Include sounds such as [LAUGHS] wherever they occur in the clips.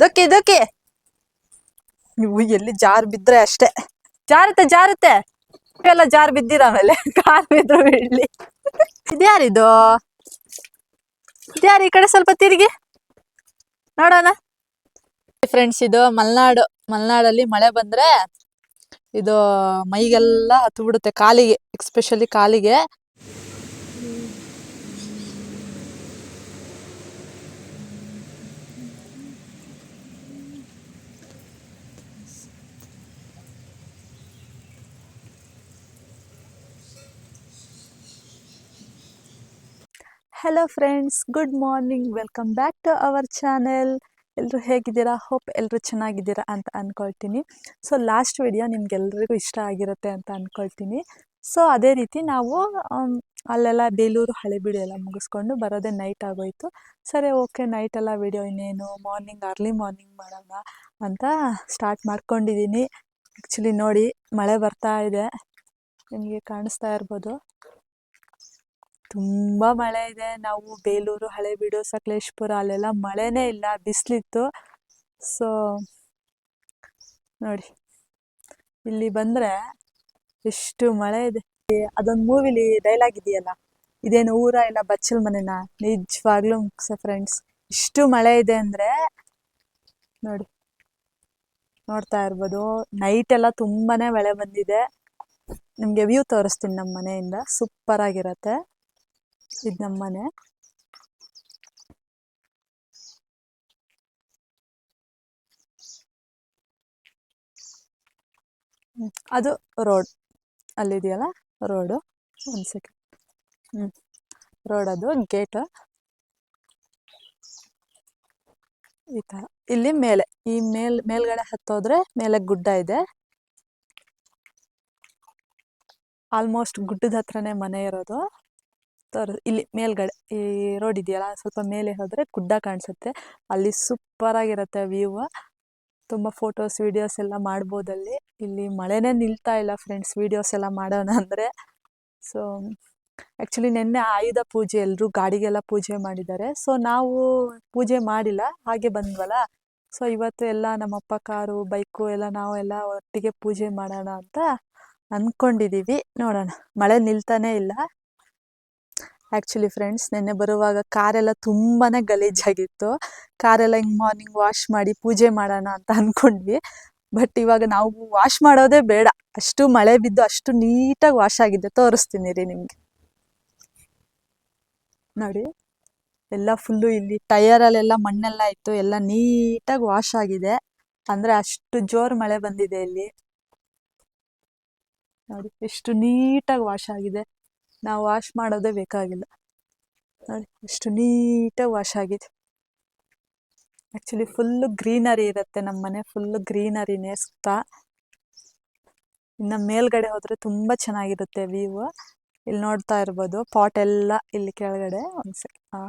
ದೊಕ್ಕಿ ದೊಕ್ಕಿ. ನೀವು ಎಲ್ಲಿ ಜಾರ್ ಬಿದ್ರೆ ಅಷ್ಟೇ. ಜಾರುತ್ತೆ ಜಾರುತ್ತೆ. ಎಲ್ಲ ಜಾರ್ ಬಿದ್ದಿರ ಆಮೇಲೆ? ಕಾರ್ ಬಿದ್ರು ಬಿಡ್ಲಿ ಇದ್ಯಾರಿದು? ಇದ್ಯಾರು ಈ ಕಡೆ ಸ್ವಲ್ಪ ತಿರುಗಿ? ನೋಡೋಣ. ಫ್ರೆಂಡ್ಸ್ ಇದು ಮಲ್ನಾಡು. ಮಲ್ನಾಡಲ್ಲಿ ಮಳೆ ಬಂದ್ರೆ ಇದು ಮೈಗೆಲ್ಲ ಹತ್ತು ಬಿಡುತ್ತೆ ಕಾಲಿಗೆ ಎಕ್ಸ್ಪೆಷಲಿ ಕಾಲಿಗೆ. Hello friends good morning welcome back to our channel ಎಲ್ಲರೂ ಹೇಗಿದ್ದೀರಾ? ಹೋಪ್ ಎಲ್ಲರೂ ಚೆನ್ನಾಗಿದ್ದೀರಾ ಅಂತ ಅಂದ್ಕೊಳ್ತೀನಿ ಸೊ ಲಾಸ್ಟ್ ವಿಡಿಯೋ ನಿಮ್ಗೆಲ್ಲರಿಗೂ ಇಷ್ಟ ಆಗಿರುತ್ತೆ ಅಂತ ಅಂದ್ಕೊಳ್ತೀನಿ ಸೊ ಅದೇ ರೀತಿ ನಾವು ಆಮ್, ಅಲ್ಲೆಲ್ಲ ಬೇಲೂರು ಹಳೆಬೀಡು ಎಲ್ಲ ಮುಗಿಸ್ಕೊಂಡು ಬರೋದೇ ನೈಟ್ ಆಗೋಯ್ತು. ಸರಿ ಓಕೆ ನೈಟ್ ಎಲ್ಲ ವಿಡಿಯೋ ಇನ್ನೇನು ಮಾರ್ನಿಂಗ್ ಅರ್ಲಿ ಮಾರ್ನಿಂಗ್ ಮಾಡೋಣ ಅಂತ ಸ್ಟಾರ್ಟ್ ಮಾಡ್ಕೊಂಡಿದ್ದೀನಿ. ಆ್ಯಕ್ಚುಲಿ ನೋಡಿ ಮಳೆ ಬರ್ತಾ ಇದೆ. ನಿಮಗೆ ಕಾಣಿಸ್ತಾ ಇರ್ಬೋದು. ತುಂಬ ಮಳೆ ಇದೆ. ನಾವು ಬೇಲೂರು ಹಳೆಬೀಡು ಸಕಲೇಶ್ಪುರ ಅಲ್ಲೆಲ್ಲ ಮಳೆನೇ ಇಲ್ಲ, ಬಿಸಿಲಿತ್ತು. ಸೊ ನೋಡಿ, ಇಲ್ಲಿ ಬಂದರೆ ಎಷ್ಟು ಮಳೆ ಇದೆ. ಅದೊಂದು ಮೂವಿಲಿ ಡೈಲಾಗ್ ಇದೆಯಲ್ಲ? ಇದೇನು ಊರ ಇಲ್ಲ, ಬಚ್ಚಲ್ ಮನೆನಾ? ನಿಜವಾಗ್ಲೂ ಫ್ರೆಂಡ್ಸ್ ಇಷ್ಟು ಮಳೆ ಇದೆ ಅಂದರೆ ನೋಡಿ, ನೋಡ್ತಾ ಇರ್ಬೋದು. ನೈಟ್ ಎಲ್ಲ ತುಂಬಾನೇ ಮಳೆ ಬಂದಿದೆ. ನಿಮಗೆ ವ್ಯೂ ತೋರಿಸ್ತೀನಿ ನಮ್ಮ ಮನೆಯಿಂದ. ಸೂಪರ್ ಆಗಿರತ್ತೆ. ಇದು ನಮ್ಮ ಮನೆ ಹ್ಮ್, ಅದು ರೋಡ್ ಅಲ್ಲಿದೆಯಲ್ಲ ರೋಡು ಒಂದು ಸೆಕೆಂಡ್ ಹ್ಞೂ ರೋಡ್ ಅದು ಗೇಟ್. ಈ ಥರ ಇಲ್ಲಿ ಮೇಲೆ ಈ ಮೇಲ್ ಮೇಲ್ಗಡೆ ಹತ್ತೋದ್ರೆ ಮೇಲೆ ಗುಡ್ಡ ಇದೆ. ಆಲ್ಮೋಸ್ಟ್ ಗುಡ್ಡದ ಹತ್ರನೇ ಮನೆ ಇರೋದು. ತೋರ್ ಇಲ್ಲಿ ಮೇಲ್ಗಡೆ ಈ ರೋಡ್ ಇದೆಯಲ್ಲ, ಸ್ವಲ್ಪ ಮೇಲೆ ಹೋದರೆ ಗುಡ್ಡ ಕಾಣಿಸುತ್ತೆ. ಅಲ್ಲಿ ಸೂಪರ್ ಆಗಿರುತ್ತೆ ವ್ಯೂ ತುಂಬ ಫೋಟೋಸ್ ವೀಡಿಯೋಸ್ ಎಲ್ಲ ಮಾಡ್ಬೋದು ಅಲ್ಲಿ ಇಲ್ಲಿ ಮಳೆನೇ ನಿಲ್ತಾ ಇಲ್ಲ ಫ್ರೆಂಡ್ಸ್ ವೀಡಿಯೋಸ್ ಎಲ್ಲ ಮಾಡೋಣ ಅಂದರೆ. ಸೊ ಆ್ಯಕ್ಚುಲಿ ನಿನ್ನೆ ಆಯುಧ ಪೂಜೆ ಎಲ್ಲರೂ ಗಾಡಿಗೆಲ್ಲ ಪೂಜೆ ಮಾಡಿದ್ದಾರೆ. ಸೊ ನಾವು ಪೂಜೆ ಮಾಡಿಲ್ಲ, ಹಾಗೆ ಬಂದ್ವಲ್ಲ. ಸೊ ಇವತ್ತು ಎಲ್ಲ ನಮ್ಮಪ್ಪ ಕಾರು, ಬೈಕು ಎಲ್ಲ ನಾವು ಎಲ್ಲ ಒಟ್ಟಿಗೆ ಪೂಜೆ ಮಾಡೋಣ ಅಂತ ಅಂದ್ಕೊಂಡಿದ್ದೀವಿ ನೋಡೋಣ. ಮಳೆ ನಿಲ್ತಾನೇ ಇಲ್ಲ. ಆ್ಯಕ್ಚುಲಿ ಫ್ರೆಂಡ್ಸ್ ನಿನ್ನೆ ಬರುವಾಗ ಕಾರೆಲ್ಲ ತುಂಬಾ ಗಲೀಜಾಗಿತ್ತು. ಕಾರೆಲ್ಲ ಹಿಂಗೆ ಮಾರ್ನಿಂಗ್ ವಾಶ್ ಮಾಡಿ ಪೂಜೆ ಮಾಡೋಣ ಅಂತ ಅಂದ್ಕೊಂಡ್ವಿ ಬಟ್ ಇವಾಗ ನಾವು ವಾಶ್ ಮಾಡೋದೇ ಬೇಡ. ಅಷ್ಟು ಮಳೆ ಬಿದ್ದು ಅಷ್ಟು ನೀಟಾಗಿ ವಾಶ್ ಆಗಿದೆ. ತೋರಿಸ್ತೀನಿ ರೀ ನಿಮಗೆ. ನೋಡಿ, ಎಲ್ಲ ಫುಲ್ಲು ಇಲ್ಲಿ ಟಯರಲ್ಲೆಲ್ಲ ಮಣ್ಣೆಲ್ಲ ಇತ್ತು. ಎಲ್ಲ ನೀಟಾಗಿ ವಾಶ್ ಆಗಿದೆ. ಅಂದರೆ ಅಷ್ಟು ಜೋರು ಮಳೆ ಬಂದಿದೆ ಇಲ್ಲಿ. ನೋಡಿ, ಎಷ್ಟು ನೀಟಾಗಿ ವಾಶ್ ಆಗಿದೆ. ನಾವು ವಾಶ್ ಮಾಡೋದೇ ಬೇಕಾಗಿಲ್ಲ. ನೋಡಿ, ಎಷ್ಟು ನೀಟಾಗಿ ವಾಶ್ ಆಗಿದೆ. ಆ್ಯಕ್ಚುಲಿ ಫುಲ್ಲು ಗ್ರೀನರಿ ಇರುತ್ತೆ ನಮ್ಮ ಮನೆ ಫುಲ್ಲು ಗ್ರೀನರಿನೇ ಸುತ್ತ. ಇನ್ನು ಮೇಲ್ಗಡೆ ಹೋದರೆ ತುಂಬ ಚೆನ್ನಾಗಿರುತ್ತೆ ವ್ಯೂ ಇಲ್ಲಿ ನೋಡ್ತಾ ಇರ್ಬೋದು ಪಾಟ್ ಎಲ್ಲ ಇಲ್ಲಿ ಕೆಳಗಡೆ. ಒಂದು ನೋಡಿ ಹಾಂ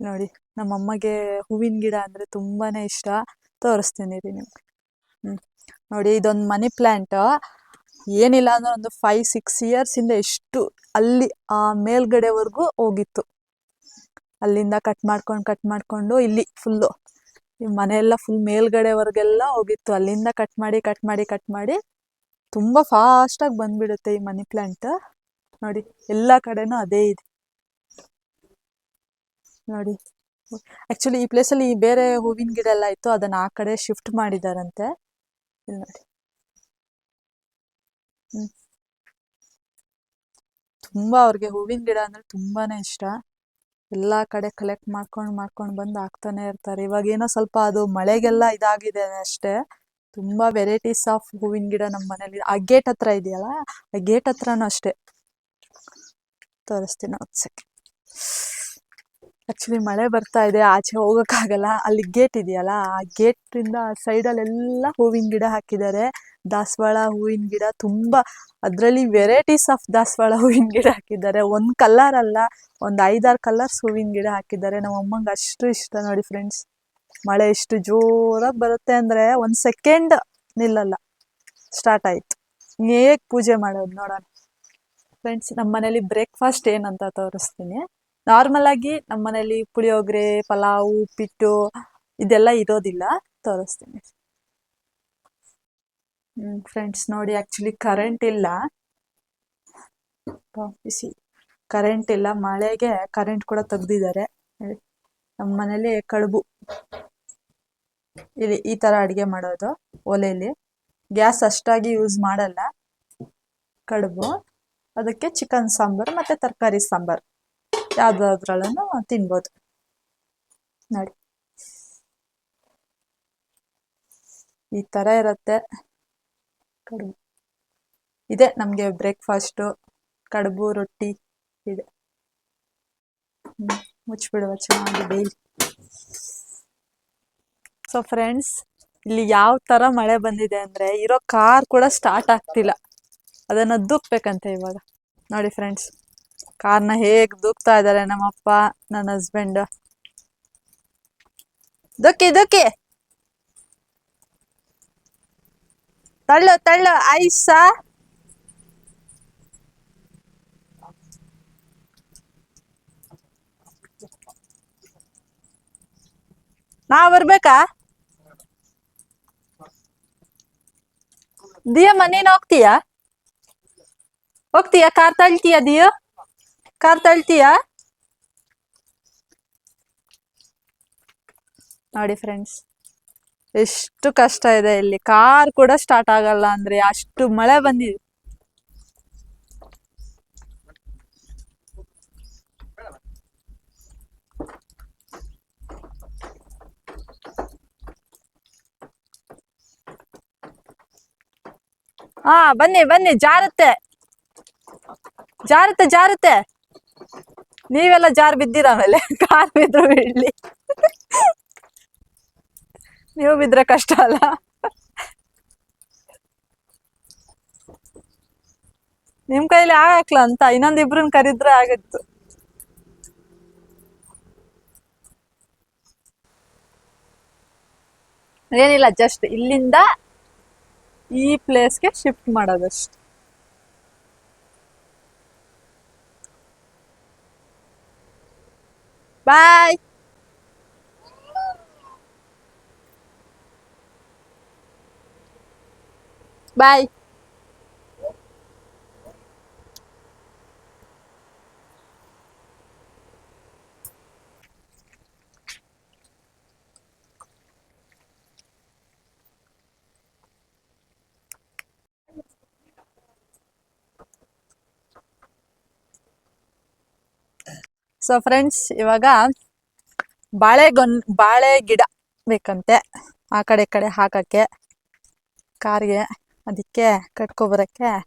ನೋಡಿ ನಮ್ಮಮ್ಮಗೆ ಹೂವಿನ ಗಿಡ ಅಂದರೆ ತುಂಬಾ ಇಷ್ಟ. ತೋರಿಸ್ತೀನಿ ರೀ ನಿಮ್ಗೆ. ಹ್ಞೂ ನೋಡಿ, ಇದೊಂದು ಮನಿ ಪ್ಲ್ಯಾಂಟ್ ಏನಿಲ್ಲ ಅಂದ್ರೆ ಒಂದು ಫೈವ್ ಸಿಕ್ಸ್ ಇಯರ್ಸಿಂದ ಎಷ್ಟು ಅಲ್ಲಿ ಆ ಮೇಲ್ಗಡೆವರೆಗೂ ಹೋಗಿತ್ತು. ಅಲ್ಲಿಂದ ಕಟ್ ಮಾಡ್ಕೊಂಡು ಕಟ್ ಮಾಡ್ಕೊಂಡು ಇಲ್ಲಿ ಫುಲ್ಲು ಮನೆಯೆಲ್ಲ ಫುಲ್ ಮೇಲ್ಗಡೆವರೆಗೆಲ್ಲ ಹೋಗಿತ್ತು. ಅಲ್ಲಿಂದ ಕಟ್ ಮಾಡಿ ಕಟ್ ಮಾಡಿ ಕಟ್ ಮಾಡಿ ತುಂಬ ಫಾಸ್ಟಾಗಿ ಬಂದ್ಬಿಡುತ್ತೆ ಈ ಮನಿ ಪ್ಲ್ಯಾಂಟ್ ನೋಡಿ, ಎಲ್ಲ ಕಡೆನೂ ಅದೇ ಇದೆ. ನೋಡಿ ಆ್ಯಕ್ಚುಲಿ ಈ ಪ್ಲೇಸಲ್ಲಿ ಬೇರೆ ಹೂವಿನ ಗಿಡ ಎಲ್ಲ ಇತ್ತು. ಅದನ್ನು ಆ ಕಡೆ ಶಿಫ್ಟ್ ಮಾಡಿದಾರಂತೆ. ಇಲ್ಲಿ ನೋಡಿ. ತುಂಬ ಅವ್ರಿಗೆ ಹೂವಿನ ಗಿಡ ಅಂದ್ರೆ ತುಂಬಾನೇ ಇಷ್ಟ. ಎಲ್ಲಾ ಕಡೆ ಕಲೆಕ್ಟ್ ಮಾಡ್ಕೊಂಡು ಮಾಡ್ಕೊಂಡು ಬಂದು ಹಾಕ್ತಾನೆ ಇರ್ತಾರೆ. ಇವಾಗ ಏನೋ ಸ್ವಲ್ಪ ಅದು ಮಳೆಗೆಲ್ಲ ಇದಾಗಿದೆ ಅಷ್ಟೇ. ತುಂಬಾ ವೆರೈಟೀಸ್ ಆಫ್ ಹೂವಿನ ಗಿಡ ನಮ್ಮ ಮನೇಲಿ. ಆ ಗೇಟ್ ಹತ್ರ ಇದೆಯಲ್ಲ, ಆ ಗೇಟ್ ಹತ್ರನೂ ಅಷ್ಟೇ. ತೋರಿಸ್ತೀನಿ ಒಂದು ಆಕ್ಚುಲಿ ಮಳೆ ಬರ್ತಾ ಇದೆ, ಆಚೆ ಹೋಗೋಕ್ಕಾಗಲ್ಲ. ಅಲ್ಲಿ ಗೇಟ್ ಇದೆಯಲ್ಲ, ಆ ಗೇಟ್ ಇಂದ ಸೈಡಲ್ಲೆಲ್ಲ ಹೂವಿನ ಗಿಡ ಹಾಕಿದ್ದಾರೆ. ದಾಸವಾಳ ಹೂವಿನ ಗಿಡ ತುಂಬ, ಅದರಲ್ಲಿ ವೆರೈಟೀಸ್ ಆಫ್ ದಾಸವಾಳ ಹೂವಿನ ಗಿಡ ಹಾಕಿದ್ದಾರೆ. ಒಂದು ಕಲರ್ ಅಲ್ಲ, ಒಂದು ಐದಾರು ಕಲರ್ಸ್ ಹೂವಿನ ಗಿಡ ಹಾಕಿದ್ದಾರೆ. ನಮ್ಮ ಅಮ್ಮಂಗೆ ಅಷ್ಟು ಇಷ್ಟ ನೋಡಿ ಫ್ರೆಂಡ್ಸ್ ಮಳೆ ಎಷ್ಟು ಜೋರಾಗಿ ಬರುತ್ತೆ ಅಂದರೆ ಒಂದು ಸೆಕೆಂಡ್ ನಿಲ್ಲಲ್ಲ ಸ್ಟಾರ್ಟ್ ಆಯಿತು. ಹೇಗೆ ಪೂಜೆ ಮಾಡೋದು ನೋಡೋಣ. ಫ್ರೆಂಡ್ಸ್ ನಮ್ಮ ಮನೇಲಿ ಬ್ರೇಕ್ಫಾಸ್ಟ್ ಏನಂತ ತೋರಿಸ್ತೀನಿ. ನಾರ್ಮಲ್ ಆಗಿ ನಮ್ಮ ಮನೇಲಿ ಪುಳಿಯೋಗರೆ, ಪಲಾವು, ಉಪ್ಪಿಟ್ಟು ಇದೆಲ್ಲ ಇರೋದಿಲ್ಲ. ತೋರಿಸ್ತೀನಿ. ಫ್ರೆಂಡ್ಸ್ ನೋಡಿ ಆಕ್ಚುಲಿ ಕರೆಂಟ್ ಇಲ್ಲ. ಬಿಸಿ. ಕರೆಂಟ್ ಇಲ್ಲ, ಮಳೆಗೆ ಕರೆಂಟ್ ಕೂಡ ತೆಗ್ದಿದ್ದಾರೆ. ನಮ್ಮ ಮನೇಲಿ ಕಡುಬು. ಇಲ್ಲಿ ಈ ತರ ಅಡಿಗೆ ಮಾಡೋದು ಒಲೆಯಲ್ಲಿ ಗ್ಯಾಸ್ ಅಷ್ಟಾಗಿ ಯೂಸ್ ಮಾಡಲ್ಲ. ಕಡುಬು. ಅದಕ್ಕೆ ಚಿಕನ್ ಸಾಂಬಾರು ಮತ್ತೆ ತರಕಾರಿ ಸಾಂಬಾರು. ಯಾವ್ದಾದ್ರಲ್ಲೂ ತಿನ್ಬೋದು. ನೋಡಿ. ಈ ತರ ಇರುತ್ತೆ. ಕಡುಬು. ಇದೆ ನಮಗೆ ಬ್ರೇಕ್ಫಾಸ್ಟು ಕಡುಬು, ರೊಟ್ಟಿ ಇದೆ. ಮುಚ್ಚಿಬಿಡುವ ಚೆನ್ನಾಗಿ ಸೊ ಫ್ರೆಂಡ್ಸ್ ಇಲ್ಲಿ ಯಾವ ತರ ಮಳೆ ಬಂದಿದೆ ಅಂದ್ರೆ ಇರೋ ಕಾರ್ ಕೂಡ ಸ್ಟಾರ್ಟ್ ಆಗ್ತಿಲ್ಲ. ಅದನ್ನ ದೂಕ್ಬೇಕಂತೆ ಇವಾಗ. ನೋಡಿ ಫ್ರೆಂಡ್ಸ್ ಕಾರ್ನ ಹೇಗ್ ದೂಕ್ತಾ ಇದ್ದಾರೆ ನಮ್ಮಪ್ಪ, ನನ್ನ ಹಸ್ಬೆಂಡ್ ದುಕ್ಕಿ ದೂಕಿ. ತಳ್ಳು ತಳ್ಳು, ಐಸಾ ನಾ ಬರ್ಬೇಕಾ? ದಿಯಮ್ಮ ನೀನ್ ಹೋಗ್ತೀಯಾ? ಹೋಗ್ತೀಯಾ? ಕಾರ್ ತಳ್ತೀಯಾ ದಿಯೋ? ಕಾರ್ ತಳ್ತೀಯಾ? ನೋಡಿ ಫ್ರೆಂಡ್ಸ್ ಎಷ್ಟು ಕಷ್ಟ ಇದೆ ಇಲ್ಲಿ. ಕಾರ್ ಕೂಡ ಸ್ಟಾರ್ಟ್ ಆಗಲ್ಲ ಅಂದ್ರೆ ಅಷ್ಟು ಮಳೆ ಬಂದಿದೆ. ಹಾ, ಬನ್ನಿ ಬನ್ನಿ, ಜಾರುತ್ತೆ. ಜಾರುತ್ತೆ ಜಾರುತ್ತೆ. ನೀವೆಲ್ಲ ಜಾರ್ ಬಿದ್ದೀರ ಆಮೇಲೆ? ಕಾರ್ ಬಿದ್ರು ಬಿಡ್ಲಿ. ನೀವು ಬಿದ್ರೆ ಕಷ್ಟ ಅಲ್ಲ. ನಿಮ್ ಕೈಲಿ ಆಗಕ್ಲ ಅಂತ, ಇನ್ನೊಂದ್ ಇಬ್ರನ್ನ ಕರಿದ್ರೆ ಆಗತ್ತು. ಏನಿಲ್ಲ ಜಸ್ಟ್ ಇಲ್ಲಿಂದ ಈ ಪ್ಲೇಸ್ಗೆ ಶಿಫ್ಟ್ ಮಾಡೋದಷ್ಟು. ಬಾಯ್ ಬಾಯ್ ಸೊ ಫ್ರೆಂಡ್ಸ್ ಇವಾಗ ಬಾಳೆಗೊನ್ ಬಾಳೆ ಗಿಡ ಬೇಕಂತೆ. ಆ ಕಡೆ ಈ ಕಡೆ ಹಾಕಕ್ಕೆ ಕಾರ್ಗೆ. ಅದಕ್ಕೆ ಕಟ್ಕೊಬರಕ್ಕೆ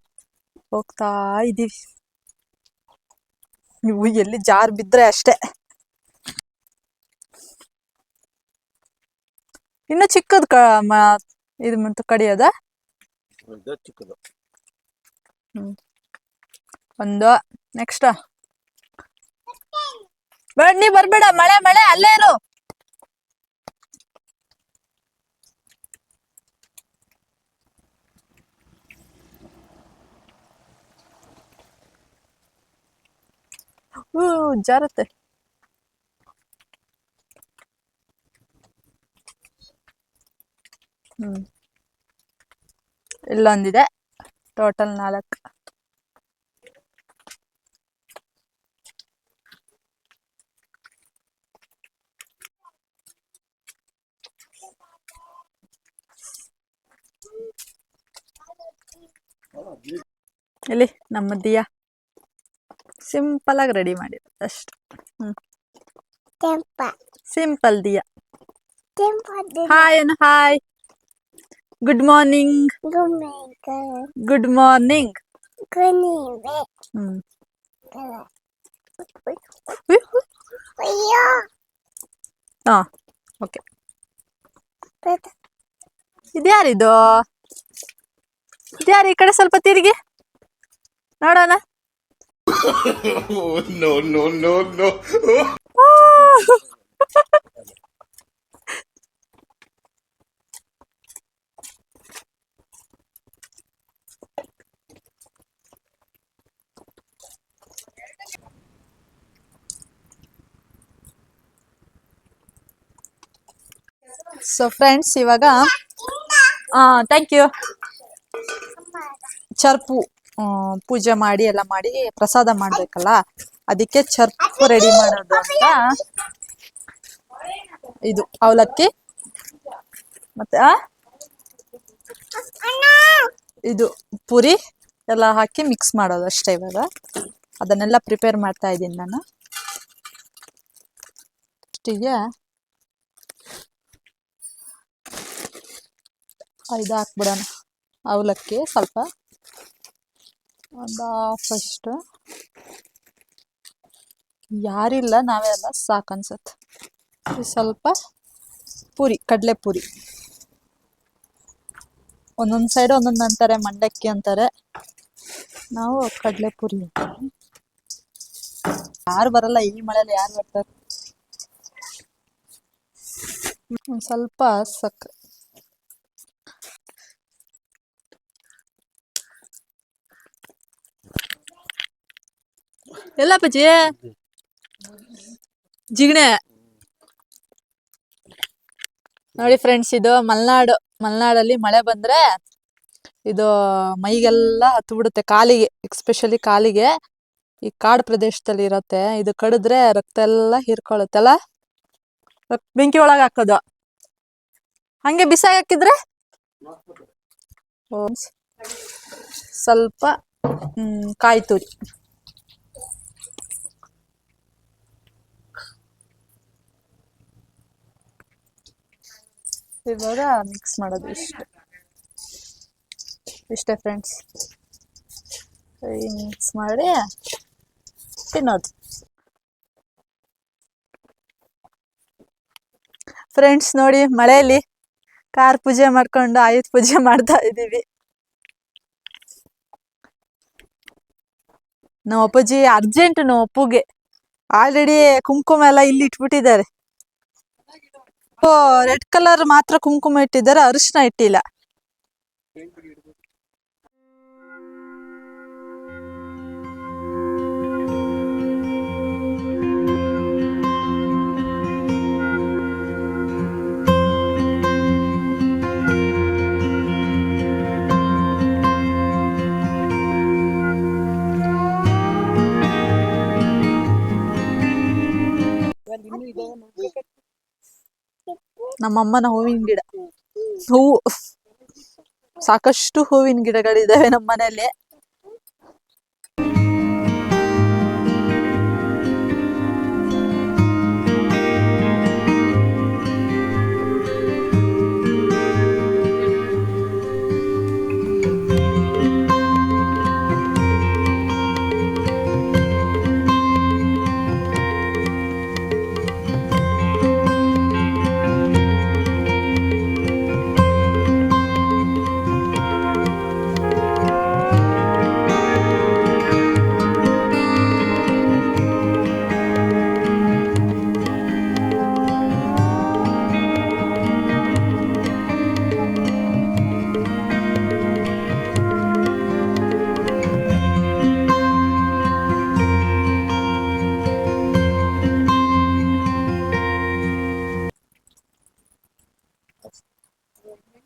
ಹೋಗ್ತಾ ಇದೀವಿ. ನೀವು ಎಲ್ಲಿ ಜಾರ್ ಬಿದ್ರೆ ಅಷ್ಟೇ. ಇನ್ನು ಚಿಕ್ಕದು ಕ ಮ- ಇದು ಮತ್ತು ಕಡಿಯೋದ? ಚಿಕ್ಕದು. ಒಂದು ನೆಕ್ಸ್ಟ್? ಬೇಡ ನೀ ಬರ್ಬೇಡ ಮಳೆ ಮಳೆ ಅಲ್ಲೇ ಇರು. ಹೂ ಜಾರತ್ತೆ. ಹ್ಮ್. ಇಲ್ಲೊಂದಿದೆ. ಟೋಟಲ್ ನಾಲ್ಕು. ಇಲ್ಲಿ ನಮ್ಮ ಸಿಂಪಲ್ ಆಗಿ ರೆಡಿ ಮಾಡಿರೋದು ಅಷ್ಟು. ಹ್ಞೂ. ಸಿಂಪಲ್ ದಿಯಾ. ಹಾಯ್ ಅನ್ hi good morning. Good morning. ಹಾ ಓಕೆ. ಇದ್ಯಾರಿದು? ಇದ್ಯಾರು ಈ ಕಡೆ ಸ್ವಲ್ಪ ತಿರುಗಿ? ನೋಡೋಣ. Oh, no, no, no, no. ಆ! ಸೊ ಫ್ರೆಂಡ್ಸ್ ಇವಾಗ ಥ್ಯಾಂಕ್ ಯು ಚರ್ಪು ಆ, ಪೂಜೆ ಮಾಡಿ ಎಲ್ಲ ಮಾಡಿ ಪ್ರಸಾದ ಮಾಡ್ಬೇಕಲ್ಲ? ಅದಕ್ಕೆ ಚರ್ಪು ರೆಡಿ ಮಾಡೋದು ಅಂತ ಇದು ಅವಲಕ್ಕಿ. ಮತ್ತೆ? ಇದು ಪುರಿ ಎಲ್ಲ ಹಾಕಿ ಮಿಕ್ಸ್ ಮಾಡೋದು ಅಷ್ಟೇ ಇವಾಗ. ಅದನ್ನೆಲ್ಲ ಪ್ರಿಪೇರ್ ಮಾಡ್ತಾ ಇದ್ದೀನಿ ನಾನು. ಫಸ್ಟಿಗೆ ಇದು ಹಾಕ್ಬಿಡೋಣ. ಅವಲಕ್ಕಿ ಸ್ವಲ್ಪ. ಒಂದು ಫಸ್ಟ್ ಯಾರಿಲ್ಲ, ನಾವೇ ಅಲ್ಲ, ಸಾಕು ಅನ್ಸತ್ತೆ. ಸ್ವಲ್ಪ ಪೂರಿ, ಕಡಲೆ ಪೂರಿ. ಒಂದೊಂದು ಸೈಡ್ ಒಂದೊಂದು ಅಂತಾರೆ, ಮಂಡಕ್ಕಿ ಅಂತಾರೆ. ನಾವು ಕಡಲೆ ಪೂರಿ ಯಾರು ಬರಲ್ಲ, ಈ ಮಳೆಯಲ್ಲಿ ಯಾರು ಬರ್ತಾರೆ? ಸ್ವಲ್ಪ ಸಕ್ಕರೆ ಎಲ್ಲ ಬಜ್ಜಿ ಜಿಗಣೆ. ನೋಡಿ ಫ್ರೆಂಡ್ಸ್ ಇದು ಮಲ್ನಾಡು ಮಲ್ನಾಡಲ್ಲಿ ಮಳೆ ಬಂದ್ರೆ ಇದು ಮೈಗೆಲ್ಲ ಹತ್ತು ಬಿಡುತ್ತೆ ಕಾಲಿಗೆ ಎಕ್ಸ್ಪೆಷಲಿ ಕಾಲಿಗೆ. ಈ ಕಾಡು ಪ್ರದೇಶದಲ್ಲಿ ಇರತ್ತೆ. ಇದು ಕಡಿದ್ರೆ ರಕ್ತ ಎಲ್ಲ ಹೀರ್ಕೊಳ್ಳುತ್ತಲ್ಲ ರಕ್- ಬೆಂಕಿ ಒಳಗೆ ಹಾಕೋದು. ಹಂಗೆ ಬಿಸಾಗಿ ಹಾಕಿದ್ರೆ? ಸ್ವಲ್ಪ ಹ್ಮ್, ಕಾಯಿ ತುರಿ ಇವಾಗ ಮಿಕ್ಸ್ ಮಾಡೋದು ಇಷ್ಟು. ಇಷ್ಟೇ ಫ್ರೆಂಡ್ಸ್ ಮಿಕ್ಸ್ ಮಾಡಿ ತಿನ್ನೋದು. ಫ್ರೆಂಡ್ಸ್ ನೋಡಿ, ಮಳೆಯಲ್ಲಿ ಕಾರ್ ಪೂಜೆ ಮಾಡ್ಕೊಂಡು ಆಯುಧ ಪೂಜೆ [LAUGHS] ಮಾಡ್ತಾ ಇದ್ದೀವಿ. ನಮ್ಮ ಅಪ್ಪಾಜಿ ಅರ್ಜೆಂಟ್ ನಮ್ಮ ಅಪ್ಪುಗೆ ಆಲ್ರೆಡಿ ಕುಂಕುಮ ಎಲ್ಲ ಇಲ್ಲಿ ಇಟ್ಬಿಟ್ಟಿದ್ದಾರೆ. ರೆಡ್ ಕಲರ್ ಮಾತ್ರ ಕುಂಕುಮ ಇಟ್ಟಿದ್ದಾರೆ ಅರಿಶಿನ ಇಟ್ಟಿಲ್ಲ. ನಮ್ಮಮ್ಮನ ಹೂವಿನ ಗಿಡ. ಹೂವು ಸಾಕಷ್ಟು ಹೂವಿನ ಗಿಡಗಳಿದಾವೆ ನಮ್ಮ ಮನೆಯಲ್ಲಿ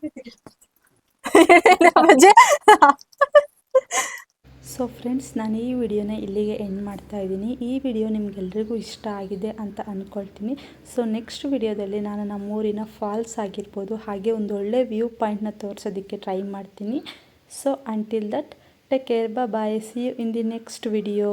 [LAUGHS] ಸೊ ಫ್ರೆಂಡ್ಸ್ ನಾನು ಈ ವಿಡಿಯೋನ ಇಲ್ಲಿಗೆ ಎಂಡ್ ಮಾಡ್ತಾ ಇದ್ದೀನಿ. ಈ ವಿಡಿಯೋ ನಿಮಗೆಲ್ರಿಗೂ ಇಷ್ಟ ಆಗಿದೆ ಅಂತ ಅಂದ್ಕೊಳ್ತೀನಿ ಸೊ ನೆಕ್ಸ್ಟ್ ವಿಡಿಯೋದಲ್ಲಿ ನಾನು ನಮ್ಮೂರಿನ ಫಾಲ್ಸ್ ಆಗಿರ್ಬೋದು, ಹಾಗೆ ಒಂದು ಒಳ್ಳೆ ವ್ಯೂ ಪಾಯಿಂಟ್ನ ತೋರಿಸೋದಕ್ಕೆ ಟ್ರೈ ಮಾಡ್ತೀನಿ. So until that take care bye see you in the next video